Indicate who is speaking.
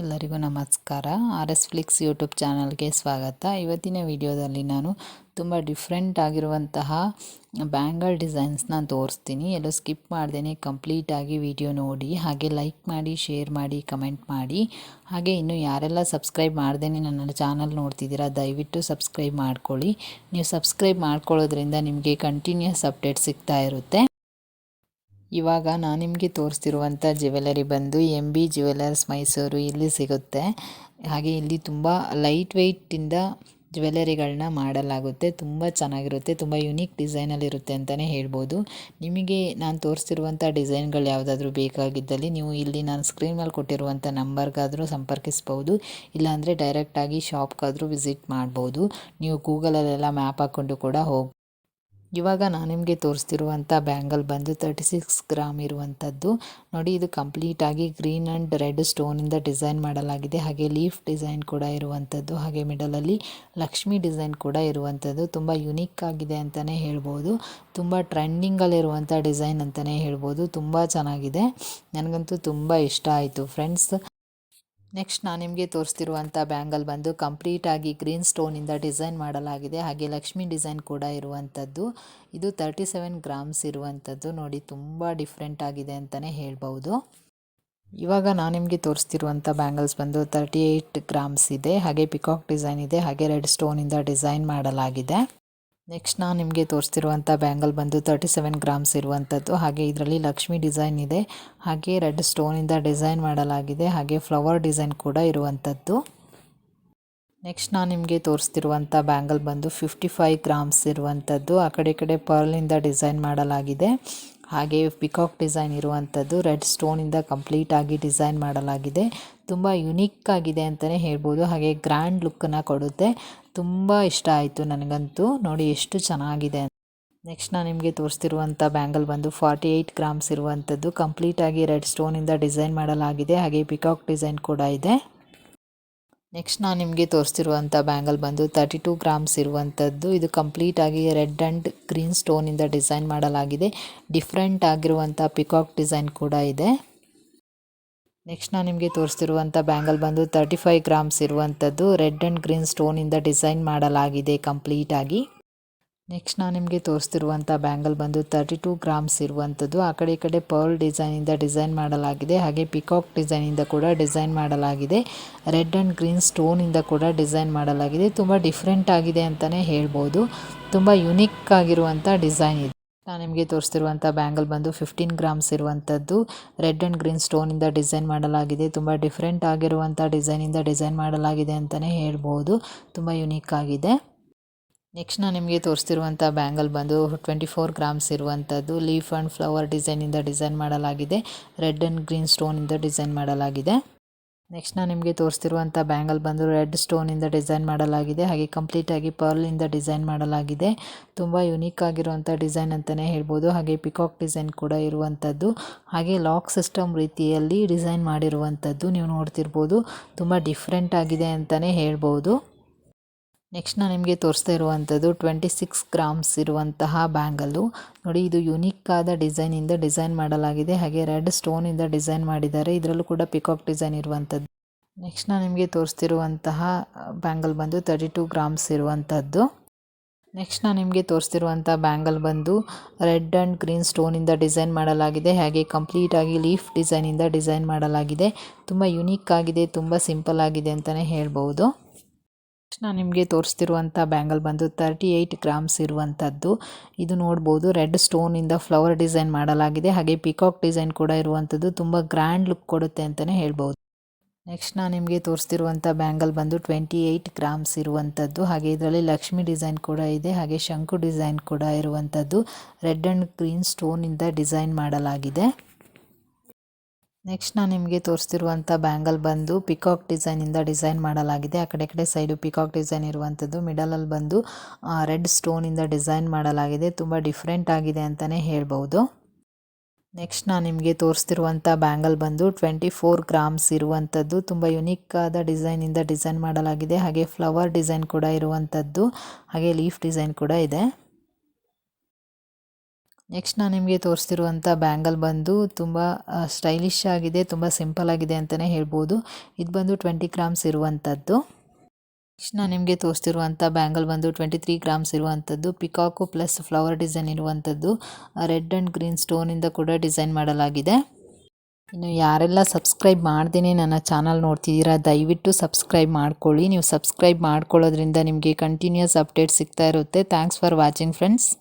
Speaker 1: ಎಲ್ಲರಿಗೂ ನಮಸ್ಕಾರ. R S Flix YouTube ಚಾನಲ್ಗೆ ಸ್ವಾಗತ. ಇವತ್ತಿನ ವಿಡಿಯೋದಲ್ಲಿ ನಾನು ತುಂಬ ಡಿಫ್ರೆಂಟ್ ಆಗಿರುವಂತಹ ಬ್ಯಾಂಗಲ್ ಡಿಸೈನ್ಸ್ನ ತೋರಿಸ್ತೀನಿ. ಎಲ್ಲೋ ಸ್ಕಿಪ್ ಮಾಡ್ದೇ ಕಂಪ್ಲೀಟಾಗಿ ವಿಡಿಯೋ ನೋಡಿ. ಹಾಗೆ ಲೈಕ್ ಮಾಡಿ ಶೇರ್ ಮಾಡಿ ಕಮೆಂಟ್ ಮಾಡಿ. ಹಾಗೆ ಇನ್ನು ಯಾರೆಲ್ಲ ಸಬ್ಸ್ಕ್ರೈಬ್ ಮಾಡ್ದೇ ನನ್ನ ಚಾನಲ್ ನೋಡ್ತಿದ್ದೀರಾ, ದಯವಿಟ್ಟು ಸಬ್ಸ್ಕ್ರೈಬ್ ಮಾಡ್ಕೊಳ್ಳಿ. ನೀವು ಸಬ್ಸ್ಕ್ರೈಬ್ ಮಾಡ್ಕೊಳ್ಳೋದ್ರಿಂದ ನಿಮಗೆ ಕಂಟಿನ್ಯೂಸ್ ಅಪ್ಡೇಟ್ ಸಿಗ್ತಾ ಇರುತ್ತೆ. ಇವಾಗ ನಾನು ನಿಮಗೆ ತೋರಿಸ್ತಿರುವಂಥ ಜ್ಯುವೆಲರಿ ಬಂದು ಎಂ ಬಿ ಜ್ಯುವೆಲರ್ಸ್ ಮೈಸೂರು ಇಲ್ಲಿ ಸಿಗುತ್ತೆ. ಹಾಗೆ ಇಲ್ಲಿ ತುಂಬ ಲೈಟ್ ವೆಯ್ಟಿಂದ ಜ್ಯುವೆಲರಿಗಳನ್ನ ಮಾಡಲಾಗುತ್ತೆ. ತುಂಬ ಚೆನ್ನಾಗಿರುತ್ತೆ. ತುಂಬ ಯುನೀಕ್ ಡಿಸೈನಲ್ಲಿರುತ್ತೆ ಅಂತಲೇ ಹೇಳ್ಬೋದು. ನಿಮಗೆ ನಾನು ತೋರಿಸ್ತಿರುವಂಥ ಡಿಸೈನ್ಗಳು ಯಾವುದಾದ್ರೂ ಬೇಕಾಗಿದ್ದಲ್ಲಿ ನೀವು ಇಲ್ಲಿ ನಾನು ಸ್ಕ್ರೀನ್ ಮೇಲೆ ಕೊಟ್ಟಿರುವಂಥ ನಂಬರ್ಗಾದರೂ ಸಂಪರ್ಕಿಸ್ಬೋದು. ಇಲ್ಲಾಂದರೆ ಡೈರೆಕ್ಟಾಗಿ ಶಾಪ್ಗಾದರೂ ವಿಸಿಟ್ ಮಾಡ್ಬೋದು. ನೀವು ಗೂಗಲಲ್ಲೆಲ್ಲ ಮ್ಯಾಪ್ ಹಾಕ್ಕೊಂಡು ಕೂಡ ಹೋಗಿ ಇವಾಗ ನಾನು ನಿಮಗೆ ತೋರಿಸ್ತಿರುವಂಥ ಬ್ಯಾಂಗಲ್ ಬಂದು ತರ್ಟಿ ಸಿಕ್ಸ್ ಗ್ರಾಮ್ ಇರುವಂಥದ್ದು ನೋಡಿ, ಇದು ಕಂಪ್ಲೀಟಾಗಿ ಗ್ರೀನ್ ಆ್ಯಂಡ್ ರೆಡ್ ಸ್ಟೋನಿಂದ ಡಿಸೈನ್ ಮಾಡಲಾಗಿದೆ. ಹಾಗೆ ಲೀಫ್ ಡಿಸೈನ್ ಕೂಡ ಇರುವಂಥದ್ದು ಹಾಗೆ ಮಿಡಲಲ್ಲಿ ಲಕ್ಷ್ಮಿ ಡಿಸೈನ್ ಕೂಡ ಇರುವಂಥದ್ದು ತುಂಬ ಯುನೀಕ್ ಆಗಿದೆ ಅಂತಲೇ ಹೇಳ್ಬೋದು. ತುಂಬ ಟ್ರೆಂಡಿಂಗಲ್ಲಿರುವಂಥ ಡಿಸೈನ್ ಅಂತಲೇ ಹೇಳ್ಬೋದು. ತುಂಬ ಚೆನ್ನಾಗಿದೆ. ನನಗಂತೂ ತುಂಬ ಇಷ್ಟ ಆಯಿತು. ಫ್ರೆಂಡ್ಸ್ ನೆಕ್ಸ್ಟ್ ನಾನು ನಿಮಗೆ ತೋರಿಸ್ತಿರುವಂಥ ಬ್ಯಾಂಗಲ್ ಬಂದು ಕಂಪ್ಲೀಟಾಗಿ ಗ್ರೀನ್ ಸ್ಟೋನಿಂದ ಡಿಸೈನ್ ಮಾಡಲಾಗಿದೆ. ಹಾಗೆ ಲಕ್ಷ್ಮಿ ಡಿಸೈನ್ ಕೂಡ ಇರುವಂಥದ್ದು ಇದು ತರ್ಟಿ ಸೆವೆನ್ ಗ್ರಾಮ್ಸ್ ಇರುವಂಥದ್ದು ನೋಡಿ, ತುಂಬ ಡಿಫ್ರೆಂಟ್ ಆಗಿದೆ ಅಂತಲೇ ಹೇಳ್ಬೋದು ಇವಾಗ ನಾನು ನಿಮಗೆ ತೋರಿಸ್ತಿರುವಂಥ ಬ್ಯಾಂಗಲ್ಸ್ ಬಂದು ತರ್ಟಿ ಏಯ್ಟ್ ಗ್ರಾಮ್ಸ್ ಇದೆ. ಹಾಗೆ ಪಿಕಾಕ್ ಡಿಸೈನ್ ಇದೆ. ಹಾಗೆ ರೆಡ್ ಸ್ಟೋನಿಂದ ಡಿಸೈನ್ ಮಾಡಲಾಗಿದೆ. ನೆಕ್ಸ್ಟ್ ನಾನು ನಿಮಗೆ ತೋರಿಸ್ತಿರುವಂಥ ಬ್ಯಾಂಗಲ್ ಬಂದು ತರ್ಟಿ ಸೆವೆನ್ ಗ್ರಾಮ್ಸ್ ಇರುವಂಥದ್ದು. ಹಾಗೆ ಇದರಲ್ಲಿ ಲಕ್ಷ್ಮಿ ಡಿಸೈನ್ ಇದೆ. ಹಾಗೆ ರೆಡ್ ಸ್ಟೋನಿಂದ ಡಿಸೈನ್ ಮಾಡಲಾಗಿದೆ. ಹಾಗೆ ಫ್ಲವರ್ ಡಿಸೈನ್ ಕೂಡ ಇರುವಂಥದ್ದು. ನೆಕ್ಸ್ಟ್ ನಾನು ನಿಮಗೆ ತೋರಿಸ್ತಿರುವಂಥ ಬ್ಯಾಂಗಲ್ ಬಂದು ಫಿಫ್ಟಿ ಫೈವ್ ಗ್ರಾಮ್ಸ್ ಇರುವಂಥದ್ದು. ಆ ಕಡೆ ಕಡೆ ಪರ್ಲಿಂದ ಡಿಸೈನ್ ಮಾಡಲಾಗಿದೆ. ಹಾಗೆ ಪಿಕಾಕ್ ಡಿಸೈನ್ ಇರುವಂಥದ್ದು ರೆಡ್ ಸ್ಟೋನಿಂದ ಕಂಪ್ಲೀಟಾಗಿ ಡಿಸೈನ್ ಮಾಡಲಾಗಿದೆ. ತುಂಬ ಯುನೀಕ್ ಆಗಿದೆ ಅಂತಲೇ ಹೇಳ್ಬೋದು. ಹಾಗೆ ಗ್ರ್ಯಾಂಡ್ ಲುಕ್ಕನ್ನು ಕೊಡುತ್ತೆ. ತುಂಬ ಇಷ್ಟ ಆಯಿತು ನನಗಂತೂ. ನೋಡಿ ಎಷ್ಟು ಚೆನ್ನಾಗಿದೆ ನೆಕ್ಸ್ಟ್ ನಾನು ನಿಮಗೆ ತೋರಿಸ್ತಿರುವಂಥ ಬ್ಯಾಂಗಲ್ ಬಂದು ಫಾರ್ಟಿ ಏಯ್ಟ್ ಗ್ರಾಮ್ಸ್ ಇರುವಂಥದ್ದು ಕಂಪ್ಲೀಟಾಗಿ ರೆಡ್ ಸ್ಟೋನಿಂದ ಡಿಸೈನ್ ಮಾಡಲಾಗಿದೆ. ಹಾಗೆ ಪಿಕಾಕ್ ಡಿಸೈನ್ ಕೂಡ ಇದೆ. ನೆಕ್ಸ್ಟ್ ನಾನು ನಿಮಗೆ ತೋರಿಸ್ತಿರುವಂಥ ಬ್ಯಾಂಗಲ್ ಬಂದು ತರ್ಟಿ ಟೂ ಗ್ರಾಮ್ಸ್ ಇರುವಂಥದ್ದು. ಇದು ಕಂಪ್ಲೀಟಾಗಿ ರೆಡ್ ಆ್ಯಂಡ್ ಗ್ರೀನ್ ಸ್ಟೋನಿಂದ ಡಿಸೈನ್ ಮಾಡಲಾಗಿದೆ. ಡಿಫ್ರೆಂಟ್ ಆಗಿರುವಂಥ ಪಿಕಾಕ್ ಡಿಸೈನ್ ಕೂಡ ಇದೆ. ನೆಕ್ಸ್ಟ್ ನಾನು ನಿಮಗೆ ತೋರಿಸ್ತಿರುವಂಥ ಬ್ಯಾಂಗಲ್ ಬಂದು ತರ್ಟಿ ಫೈವ್ ಗ್ರಾಮ್ಸ್ ಇರುವಂಥದ್ದು ರೆಡ್ ಆ್ಯಂಡ್ ಗ್ರೀನ್ ಸ್ಟೋನಿಂದ ಡಿಸೈನ್ ಮಾಡಲಾಗಿದೆ ಕಂಪ್ಲೀಟಾಗಿ ನೆಕ್ಸ್ಟ್ ನಾನು ನಿಮಗೆ ತೋರಿಸ್ತಿರುವಂಥ ಬ್ಯಾಂಗಲ್ ಬಂದು ತರ್ಟಿ ಟೂ ಗ್ರಾಮ್ಸ್ ಇರುವಂಥದ್ದು ಆ ಕಡೆ ಈ ಕಡೆ ಪರ್ಲ್ ಡಿಸೈನಿಂದ ಡಿಸೈನ್ ಮಾಡಲಾಗಿದೆ. ಹಾಗೆ ಪಿಕಾಕ್ ಡಿಸೈನಿಂದ ಕೂಡ ಡಿಸೈನ್ ಮಾಡಲಾಗಿದೆ. ರೆಡ್ ಆ್ಯಂಡ್ ಗ್ರೀನ್ ಸ್ಟೋನಿಂದ ಕೂಡ ಡಿಸೈನ್ ಮಾಡಲಾಗಿದೆ. ತುಂಬ ಡಿಫ್ರೆಂಟ್ ಆಗಿದೆ ಅಂತಲೇ ಹೇಳ್ಬೋದು. ತುಂಬ ಯುನೀಕ್ ಆಗಿರುವಂಥ ಡಿಸೈನ್ ಇದೆ. ನಾನು ನಿಮಗೆ ತೋರಿಸ್ತಿರುವಂಥ ಬ್ಯಾಂಗಲ್ ಬಂದು ಫಿಫ್ಟೀನ್ ಗ್ರಾಮ್ಸ್ ಇರುವಂಥದ್ದು ರೆಡ್ ಆ್ಯಂಡ್ ಗ್ರೀನ್ ಸ್ಟೋನಿಂದ ಡಿಸೈನ್ ಮಾಡಲಾಗಿದೆ. ತುಂಬ ಡಿಫ್ರೆಂಟ್ ಆಗಿರುವಂಥ ಡಿಸೈನಿಂದ ಡಿಸೈನ್ ಮಾಡಲಾಗಿದೆ ಅಂತಲೇ ಹೇಳ್ಬೋದು. ತುಂಬ ಯುನೀಕ್ ಆಗಿದೆ. ನೆಕ್ಸ್ಟ್ ನಾನು ನಿಮಗೆ ತೋರಿಸ್ತಿರುವಂಥ ಬ್ಯಾಂಗಲ್ ಬಂದು ಟ್ವೆಂಟಿ ಫೋರ್ ಗ್ರಾಮ್ಸ್ ಇರುವಂಥದ್ದು ಲೀಫ್ ಆ್ಯಂಡ್ ಫ್ಲವರ್ ಡಿಸೈನಿಂದ ಡಿಸೈನ್ ಮಾಡಲಾಗಿದೆ. ರೆಡ್ ಆ್ಯಂಡ್ ಗ್ರೀನ್ ಸ್ಟೋನಿಂದ ಡಿಸೈನ್ ಮಾಡಲಾಗಿದೆ. ನೆಕ್ಸ್ಟ್ ನಾನು ನಿಮಗೆ ತೋರಿಸ್ತಿರುವಂಥ ಬ್ಯಾಂಗಲ್ ಬಂದು ರೆಡ್ ಸ್ಟೋನಿಂದ ಡಿಸೈನ್ ಮಾಡಲಾಗಿದೆ. ಹಾಗೆ ಕಂಪ್ಲೀಟಾಗಿ ಪರ್ಲಿಂದ ಡಿಸೈನ್ ಮಾಡಲಾಗಿದೆ. ತುಂಬ ಯುನೀಕ್ ಆಗಿರುವಂಥ ಡಿಸೈನ್ ಅಂತಲೇ ಹೇಳ್ಬೋದು. ಹಾಗೆ ಪಿಕಾಕ್ ಡಿಸೈನ್ ಕೂಡ ಇರುವಂಥದ್ದು. ಹಾಗೆ ಲಾಕ್ ಸಿಸ್ಟಮ್ ರೀತಿಯಲ್ಲಿ ಡಿಸೈನ್ ಮಾಡಿರುವಂಥದ್ದು ನೀವು ನೋಡ್ತಿರ್ಬೋದು. ತುಂಬ ಡಿಫ್ರೆಂಟ್ ಆಗಿದೆ ಅಂತಲೇ ಹೇಳ್ಬೋದು. ನೆಕ್ಸ್ಟ್ ನಾನು ನಿಮಗೆ ತೋರಿಸ್ತಾ ಇರುವಂಥದ್ದು ಟ್ವೆಂಟಿ ಸಿಕ್ಸ್ ಗ್ರಾಮ್ಸ್ ಇರುವಂತಹ ಬ್ಯಾಂಗಲ್ಲು. ನೋಡಿ, ಇದು ಯುನೀಕ್ ಆದ ಡಿಸೈನಿಂದ ಡಿಸೈನ್ ಮಾಡಲಾಗಿದೆ. ಹಾಗೆ ರೆಡ್ ಸ್ಟೋನಿಂದ ಡಿಸೈನ್ ಮಾಡಿದ್ದಾರೆ. ಇದರಲ್ಲೂ ಕೂಡ ಪಿಕಾಕ್ ಡಿಸೈನ್ ಇರುವಂಥದ್ದು. ನೆಕ್ಸ್ಟ್ ನಾನು ನಿಮಗೆ ತೋರಿಸ್ತಿರುವಂತಹ ಬ್ಯಾಂಗಲ್ ಬಂದು ತರ್ಟಿ ಟು ಗ್ರಾಮ್ಸ್ ಇರುವಂಥದ್ದು. ನೆಕ್ಸ್ಟ್ ನಾನು ನಿಮಗೆ ತೋರಿಸ್ತಿರುವಂಥ ಬ್ಯಾಂಗಲ್ ಬಂದು ರೆಡ್ ಆ್ಯಂಡ್ ಗ್ರೀನ್ ಸ್ಟೋನಿಂದ ಡಿಸೈನ್ ಮಾಡಲಾಗಿದೆ. ಹಾಗೆ ಕಂಪ್ಲೀಟಾಗಿ ಲೀಫ್ ಡಿಸೈನಿಂದ ಡಿಸೈನ್ ಮಾಡಲಾಗಿದೆ. ತುಂಬ ಯುನೀಕ್ ಆಗಿದೆ, ತುಂಬ ಸಿಂಪಲ್ ಆಗಿದೆ ಅಂತಲೇ ಹೇಳ್ಬೋದು ನಾನು ನಿಮಗೆ ತೋರಿಸ್ತಿರುವಂಥ ಬ್ಯಾಂಗಲ್ ಬಂದು ತರ್ಟಿ ಏಯ್ಟ್ ಗ್ರಾಮ್ಸ್ ಇರುವಂಥದ್ದು ಇದು ನೋಡ್ಬೋದು ರೆಡ್ ಸ್ಟೋನಿಂದ ಫ್ಲವರ್ ಡಿಸೈನ್ ಮಾಡಲಾಗಿದೆ. ಹಾಗೆ ಪಿಕಾಕ್ ಡಿಸೈನ್ ಕೂಡ ಇರುವಂಥದ್ದು ತುಂಬ ಗ್ರ್ಯಾಂಡ್ ಲುಕ್ ಕೊಡುತ್ತೆ ಅಂತಲೇ ಹೇಳ್ಬೋದು. ನೆಕ್ಸ್ಟ್ ನಾನು ನಿಮಗೆ ತೋರಿಸ್ತಿರುವಂಥ ಬ್ಯಾಂಗಲ್ ಬಂದು ಟ್ವೆಂಟಿ ಏಯ್ಟ್ ಗ್ರಾಮ್ಸ್ ಇರುವಂಥದ್ದು ಹಾಗೆ ಇದರಲ್ಲಿ ಲಕ್ಷ್ಮಿ ಡಿಸೈನ್ ಕೂಡ ಇದೆ. ಹಾಗೆ ಶಂಕು ಡಿಸೈನ್ ಕೂಡ ಇರುವಂಥದ್ದು ರೆಡ್ ಆ್ಯಂಡ್ ಗ್ರೀನ್ ಸ್ಟೋನಿಂದ ಡಿಸೈನ್ ಮಾಡಲಾಗಿದೆ. ನೆಕ್ಸ್ಟ್ ನಾನು ನಿಮಗೆ ತೋರಿಸ್ತಿರುವಂಥ ಬ್ಯಾಂಗಲ್ ಬಂದು ಪಿಕಾಕ್ ಡಿಸೈನಿಂದ ಡಿಸೈನ್ ಮಾಡಲಾಗಿದೆ. ಆ ಕಡೆ ಕಡೆ ಸೈಡು ಪಿಕಾಕ್ ಡಿಸೈನ್ ಇರುವಂಥದ್ದು ಮಿಡಲಲ್ಲಿ ಬಂದು ರೆಡ್ ಸ್ಟೋನಿಂದ ಡಿಸೈನ್ ಮಾಡಲಾಗಿದೆ. ತುಂಬ ಡಿಫ್ರೆಂಟ್ ಆಗಿದೆ ಅಂತಲೇ ಹೇಳ್ಬೋದು ನೆಕ್ಸ್ಟ್ ನಾನು ನಿಮಗೆ ತೋರಿಸ್ತಿರುವಂಥ ಬ್ಯಾಂಗಲ್ ಬಂದು ಟ್ವೆಂಟಿ ಫೋರ್ ಗ್ರಾಮ್ಸ್ ಇರುವಂಥದ್ದು ತುಂಬ ಯುನೀಕ್ ಆದ ಡಿಸೈನಿಂದ ಡಿಸೈನ್ ಮಾಡಲಾಗಿದೆ. ಹಾಗೆ ಫ್ಲವರ್ ಡಿಸೈನ್ ಕೂಡ ಇರುವಂಥದ್ದು ಹಾಗೆ ಲೀಫ್ ಡಿಸೈನ್ ಕೂಡ ಇದೆ. ನೆಕ್ಸ್ಟ್ ನಾನು ನಿಮಗೆ ತೋರಿಸ್ತಿರುವಂಥ ಬ್ಯಾಂಗಲ್ ಬಂದು ತುಂಬ ಸ್ಟೈಲಿಶ್ ಆಗಿದೆ, ತುಂಬ ಸಿಂಪಲ್ ಆಗಿದೆ ಅಂತಲೇ ಹೇಳ್ಬೋದು. ಇದು ಬಂದು ಟ್ವೆಂಟಿ ಗ್ರಾಮ್ಸ್ ಇರುವಂಥದ್ದು. ನೆಕ್ಸ್ಟ್ ನಾನು ನಿಮಗೆ ತೋರಿಸ್ತಿರುವಂಥ ಬ್ಯಾಂಗಲ್ ಬಂದು ಟ್ವೆಂಟಿ ತ್ರೀ ಗ್ರಾಮ್ಸ್ ಇರುವಂಥದ್ದು. ಪಿಕಾಕು ಪ್ಲಸ್ ಫ್ಲವರ್ ಡಿಸೈನ್ ಇರುವಂಥದ್ದು. ರೆಡ್ ಆ್ಯಂಡ್ ಗ್ರೀನ್ ಸ್ಟೋನಿಂದ ಕೂಡ ಡಿಸೈನ್ ಮಾಡಲಾಗಿದೆ. ಇನ್ನು ಯಾರೆಲ್ಲ ಸಬ್ಸ್ಕ್ರೈಬ್ ಮಾಡ್ದೇ ನನ್ನ ಚಾನಲ್ ನೋಡ್ತಿದ್ದೀರಾ, ದಯವಿಟ್ಟು ಸಬ್ಸ್ಕ್ರೈಬ್ ಮಾಡ್ಕೊಳ್ಳಿ. ನೀವು ಸಬ್ಸ್ಕ್ರೈಬ್ ಮಾಡ್ಕೊಳ್ಳೋದ್ರಿಂದ ನಿಮಗೆ ಕಂಟಿನ್ಯೂಸ್ ಅಪ್ಡೇಟ್ ಸಿಗ್ತಾ ಇರುತ್ತೆ. Thanks for watching friends